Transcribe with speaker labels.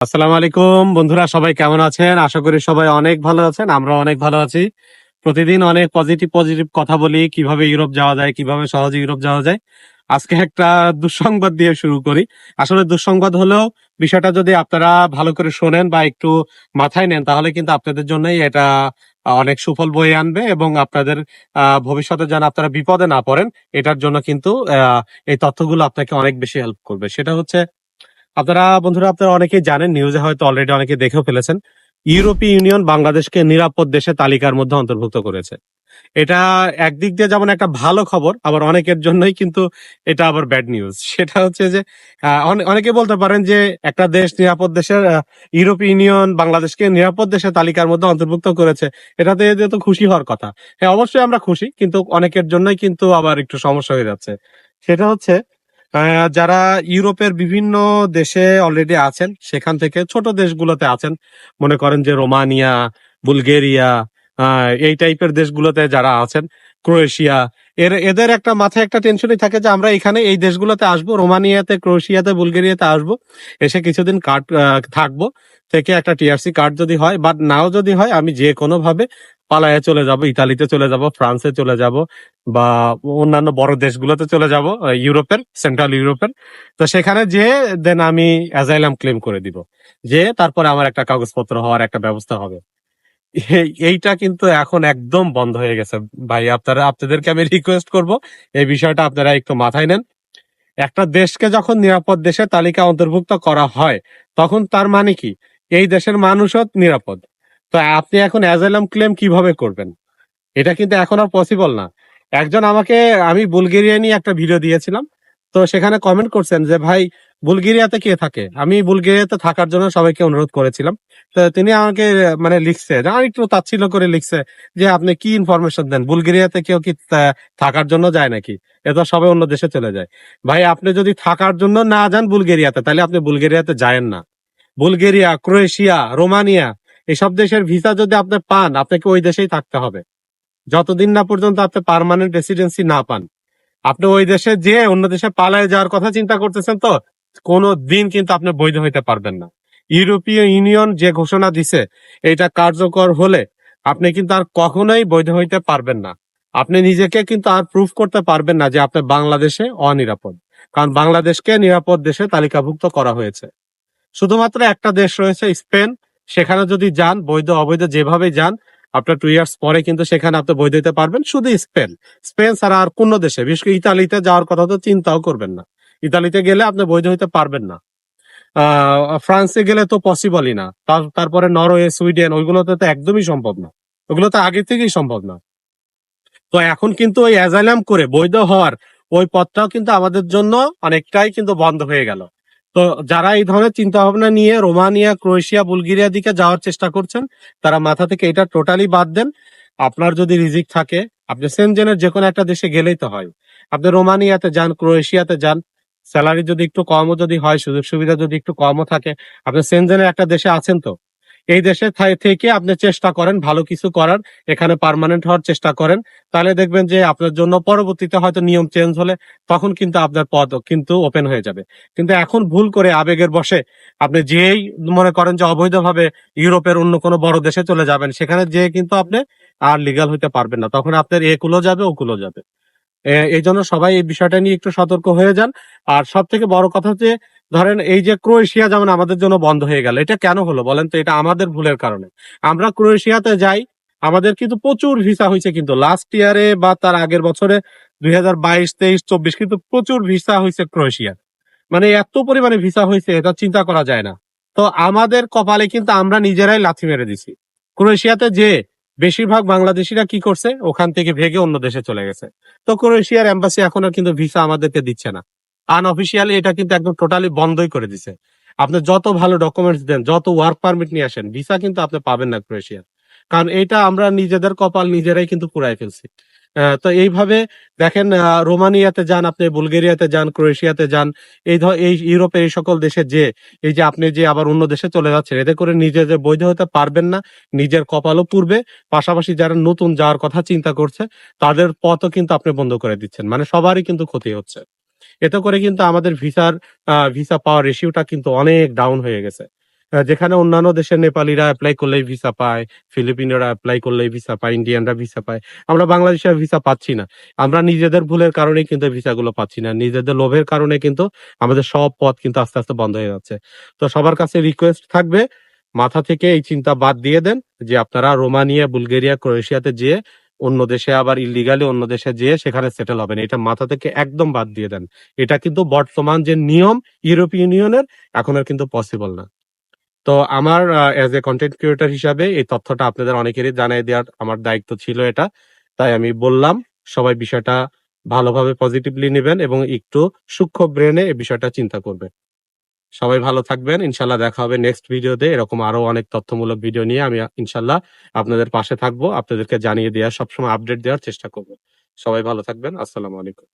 Speaker 1: আসসালামু আলাইকুম। বন্ধুরা, সবাই কেমন আছেন? আশা করি সবাই অনেক ভালো আছেন আমরা অনেক ভালো আছি। প্রতিদিন অনেক পজিটিভ পজিটিভ কথা বলি, কীভাবে ইউরোপ যাওয়া যায়, কীভাবে সহজে ইউরোপ যাওয়া যায়। আজকে একটা দুঃসংবাদ দিয়ে শুরু করি। আসলে দুঃসংবাদ হলেও বিষয়টা যদি আপনারা ভালো করে শোনেন বা একটু মাথায় নেন, তাহলে কিন্তু আপনাদের জন্যই এটা অনেক সুফল বয়ে আনবে এবং আপনাদের ভবিষ্যতে যেন আপনারা বিপদে না পড়েন, এটার জন্য কিন্তু এই তথ্যগুলো আপনাকে অনেক বেশি হেল্প করবে। সেটা হচ্ছে আপনারা বন্ধুরা, আপনারা অনেকেই জানেন নিউজে হয়তো অলরেডি অনেকে দেখেও ফেলেছেন, ইউরোপীয় ইউনিয়ন বাংলাদেশকে নিরাপদ দেশে তালিকার মধ্যে অন্তর্ভুক্ত করেছে। এটা একদিক দিয়ে যেমন একটা ভালো খবর, আবার অনেকের জন্যই কিন্তু এটা আবার ব্যাড নিউজ সেটা হচ্ছে যে অনেকে বলতে পারেন যে, একটা দেশ নিরাপদ দেশের ইউরোপীয় ইউনিয়ন বাংলাদেশকে নিরাপদ দেশের তালিকার মধ্যে অন্তর্ভুক্ত করেছে এটাতে তো খুশি হওয়ার কথা। হ্যাঁ অবশ্যই আমরা খুশি, কিন্তু অনেকের জন্যই কিন্তু আবার একটু সমস্যা হয়ে যাচ্ছে। সেটা হচ্ছে যারা ইউরোপের বিভিন্ন দেশে অলরেডি আছেন, সেখান থেকে ছোট দেশগুলোতে আছেন, মনে করেন যে রোমানিয়া, বুলগেরিয়া এই টাইপের দেশগুলোতে যারা আছেন, ক্রোয়েশিয়া, এর, এদের একটা মাথায় একটা টেনশনই থাকে যে আমরা এখানে এই দেশগুলোতে আসব, রোমানিয়াতে, ক্রোয়েশিয়াতে, বুলগেরিয়াতে আসব, এসে কিছুদিন কার্ড থাকব, থেকে একটা টিআরসি কার্ড যদি হয় বাট নাও যদি হয়, আমি যে কোনো ভাবে পালায়ে চলে যাব, ইতালিতে চলে যাব, ফ্রান্সে চলে যাব বা অন্যান্য বড় দেশগুলোতে চলে যাব ইউরোপের, সেন্ট্রাল ইউরোপের। তো সেখানে যে দেন আমি অ্যাজাইলাম ক্লেম করে দিব। যে, তারপরে আমার একটা কাগজপত্র হওয়ার একটা ব্যবস্থা হবে। এইটা কিন্তু এখন একদম বন্ধ হয়ে গেছে। ভাই, আপনারা, আপনাদেরকে আমি রিকোয়েস্ট করব, এই বিষয়টা আপনারা একটু মাথায় নেন। একটা দেশকে যখন নিরাপদ দেশের তালিকা অন্তর্ভুক্ত করা হয়, তখন তার মানে কি? এই দেশের মানুষও নিরাপদ। তো আপনি এখন অ্যাজাইলাম ক্লেম কীভাবে করবেন? এটা কিন্তু এখন আর পসিবল না। একজন আমাকে, আমি বুলগেরিয়া নিয়ে একটা ভিডিও দিয়েছিলাম, তো সেখানে কমেন্ট করছেন যে, ভাই, বুলগেরিয়াতে কে থাকে? আমি বুলগেরিয়াতে থাকার জন্য সবাইকে অনুরোধ করেছিলাম। তো তিনি আমাকে মানে লিখছে যা একটু তাচ্ছিল্য করে লিখছে যে, আপনি কি ইনফরমেশন দেন? বুলগেরিয়াতে কেউ কি থাকার জন্য যায় নাকি? এ তো সবাই অন্য দেশে চলে যায়। ভাই, আপনি যদি থাকার জন্য না যান বুলগেরিয়াতে, তাহলে আপনি বুলগেরিয়াতে যায়েন না। বুলগেরিয়া, ক্রোয়েশিয়া, রোমানিয়া এসব দেশের ভিসা যদি আপনি পান, আপনাকে ওই দেশেই থাকতে হবে। যতদিন না পর্যন্ত আপনি পার্মানেন্ট রেসিডেন্সি না পান। আপনি ওই দেশে যে অন্য দেশে পালায় যাওয়ার কথা চিন্তা করতেছেন তো, কোনো দিন কিন্তু আপনি বৈধ হইতে পারবেন না। ইউরোপীয় ইউনিয়ন যে ঘোষণা দিছে, এটা কার্যকর হলে আপনি কিন্তু আর কখনোই বৈধ হইতে পারবেন না। আপনি নিজেকে কিন্তু আর প্রুফ করতে পারবেন না যে আপনি বাংলাদেশে অনিরাপদ। কারণ বাংলাদেশকে নিরাপদ দেশে তালিকাভুক্ত করা হয়েছে। শুধুমাত্র একটা দেশ রয়েছে, স্পেন। সেখানে যদি যান, বৈধ, অবৈধ যেভাবে যান, আপনার টু ইয়ার্স পরে কিন্তু সেখানে আপনি বৈধ হতে পারবেন, শুধু স্পেন। স্পেন ছাড়া আর কোন দেশে, বিশেষ করে ইতালিতে যাওয়ার কথা তো চিন্তাও করবেন না। ইতালিতে গেলে আপনি বৈধ হতে পারবেন না। ফ্রান্সে গেলে তো পসিবলই না। তারপরে নরওয়ে, সুইডেন, ওইগুলোতে তো একদমই সম্ভব না। ওগুলো তো আগে থেকেই সম্ভব না। তো এখন কিন্তু ওই অ্যাজাইলাম করে বৈধ হওয়ার ওই পথটাও কিন্তু আমাদের জন্য অনেকটাই কিন্তু বন্ধ হয়ে গেল। তো যারা এই ধরনের চিন্তা ভাবনা নিয়ে রোমানিয়া, ক্রোয়েশিয়া, বুলগেরিয়া দিকে যাওয়ার চেষ্টা করছেন, তারা মাথা থেকে এটা টোটালি বাদ দেন। আপনার যদি রিজিক থাকে, আপনি সেনজেনের যে কোনো একটা দেশে গেলেই তো হয়। আপনি রোমানিয়াতে যান, ক্রোয়েশিয়াতে যান, স্যালারি যদি একটু কমও যদি হয় সুযোগ সুবিধা যদি একটু কমও থাকে, আপনি সেনজেনের একটা দেশে আছেন তো। এই দেশে থেকে আপনি চেষ্টা করেন ভালো কিছু করার, এখানে পার্মানেন্ট হওয়ার চেষ্টা করেন। তাহলে দেখবেন যে আপনার জন্য পরবর্তীতে হয়তো নিয়ম চেঞ্জ হলে তখন কিন্তু আপনার পদ কিন্তু ওপেন হয়ে যাবে। কিন্তু এখন ভুল করে আবেগের বসে আপনি যেই মনে করেন যে অবৈধভাবে ইউরোপের অন্য কোনো বড় দেশে চলে যাবেন, সেখানে যেয়ে কিন্তু আপনি আর লিগাল হইতে পারবেন না। তখন আপনার এ কুলো যাবে ও কুলো যাবে। এই জন্য সবাই এই বিষয়টা নিয়ে একটু সতর্ক হয়ে যান। আর সব থেকে বড় কথা হচ্ছে ধরেন এই যে ক্রোয়েশিয়া যেমন আমাদের জন্য বন্ধ হয়ে গেল, এটা কেন হলো বলেন তো? এটা আমাদের ভুলের কারণে। আমরা ক্রোয়েশিয়াতে যাই, আমাদের কিন্তু প্রচুর ভিসা হয়েছে কিন্তু লাস্ট ইয়ারে বা তার আগের বছরে, দুই হাজার বাইশ, তেইশ, চব্বিশ কিন্তু প্রচুর ভিসা হয়েছে ক্রোয়েশিয়া মানে এত পরিমাণে ভিসা হয়েছে, এটা চিন্তা করা যায় না। তো আমাদের কপালে কিন্তু আমরা নিজেরাই লাথি মেরে দিছি। ক্রোয়েশিয়াতে যে বেশিরভাগ বাংলাদেশিরা কি করছে? ওখান থেকে ভেগে অন্য দেশে চলে গেছে। তো ক্রোয়েশিয়ার এম্বাসি এখন আর কিন্তু ভিসা আমাদেরকে দিচ্ছে না। আনঅফিসিয়ালি এটা কিন্তু একদম টোটালি বন্ধই করে দিছে। আপনি যত ভালো ডকুমেন্টস দেন, যত ওয়ার্ক পারমিট নিয়ে আসেন ভিসা কিন্তু আপনি পাবেন না ক্রোয়েশিয়ার কারণ এটা আমরা নিজেদের কপাল নিজেরাই কিন্তু পুরাই ফেলছি। তো এইভাবে দেখেন রোমানিয়াতে যান আপনি, বুলগেরিয়াতে যান ক্রোয়েশিয়াতে যান, এই ধর এই ইউরোপে এই সকল দেশে যে, এই যে আপনি যে আবার অন্য দেশে চলে যাচ্ছেন, এতে করে নিজে যে বৈধ হতে পারবেন না, নিজের কপালও পূর্বে পাশাপাশি যারা নতুন যাওয়ার কথা চিন্তা করছে, তাদের পথও কিন্তু আপনি বন্ধ করে দিচ্ছেন। মানে সবারই কিন্তু ক্ষতি হচ্ছে। এতে করে কিন্তু আমাদের ভিসার ভিসা পাওয়ার রেশিওটা কিন্তু অনেক ডাউন হয়ে গেছে। যেখানে অন্যান্য দেশের নেপালিরা অ্যাপ্লাই করলেই ভিসা পায়, ফিলিপিনোরা অ্যাপ্লাই করলেই ভিসা পায়, ইন্ডিয়ানরা ভিসা পায়। আমরা বাংলাদেশের ভিসা পাচ্ছি না। আমরা নিজেদের ভুলের কারণেই কিন্তু ভিসাগুলো পাচ্ছি না। নিজেদের লোভের কারণে কিন্তু আমাদের সব পথ কিন্তু আস্তে আস্তে বন্ধ হয়ে যাচ্ছে। তো সবার কাছে রিকোয়েস্ট থাকবে, মাথা থেকে এই চিন্তা বাদ দিয়ে দেন যে আপনারা রোমানিয়া, বুলগেরিয়া, ক্রোয়েশিয়াতে যেয়ে অন্য দেশে আবার ইলিগালি অন্য দেশে যেয়ে সেখানে সেটেল হবেন। এটা মাথা থেকে একদম বাদ দিয়ে দেন। এটা কিন্তু বর্তমান যে নিয়ম ইউরোপীয় ইউনিয়নের এখন আর কিন্তু পসিবল না। তো আমার অ্যাজ এ কন্টেন্ট ক্রিয়েটর হিসাবে এই তথ্যটা আপনাদের অনেকেরই জানিয়ে দেওয়ার আমার দায়িত্ব ছিল এটা। তাই আমি বললাম, সবাই বিষয়টা ভালোভাবে পজিটিভলি নেবেন এবং একটু সূক্ষ্ম ব্রেনে এই বিষয়টা চিন্তা করবেন। সবাই ভালো থাকবেন। ইনশাল্লাহ দেখা হবে নেক্সট ভিডিওতে এরকম আরও অনেক তথ্যমূলক ভিডিও নিয়ে আমি ইনশাল্লাহ আপনাদের পাশে থাকব। আপনাদেরকে জানিয়ে দেওয়ার, সবসময় আপডেট দেওয়ার চেষ্টা করব। সবাই ভালো থাকবেন। আসসালামু আলাইকুম।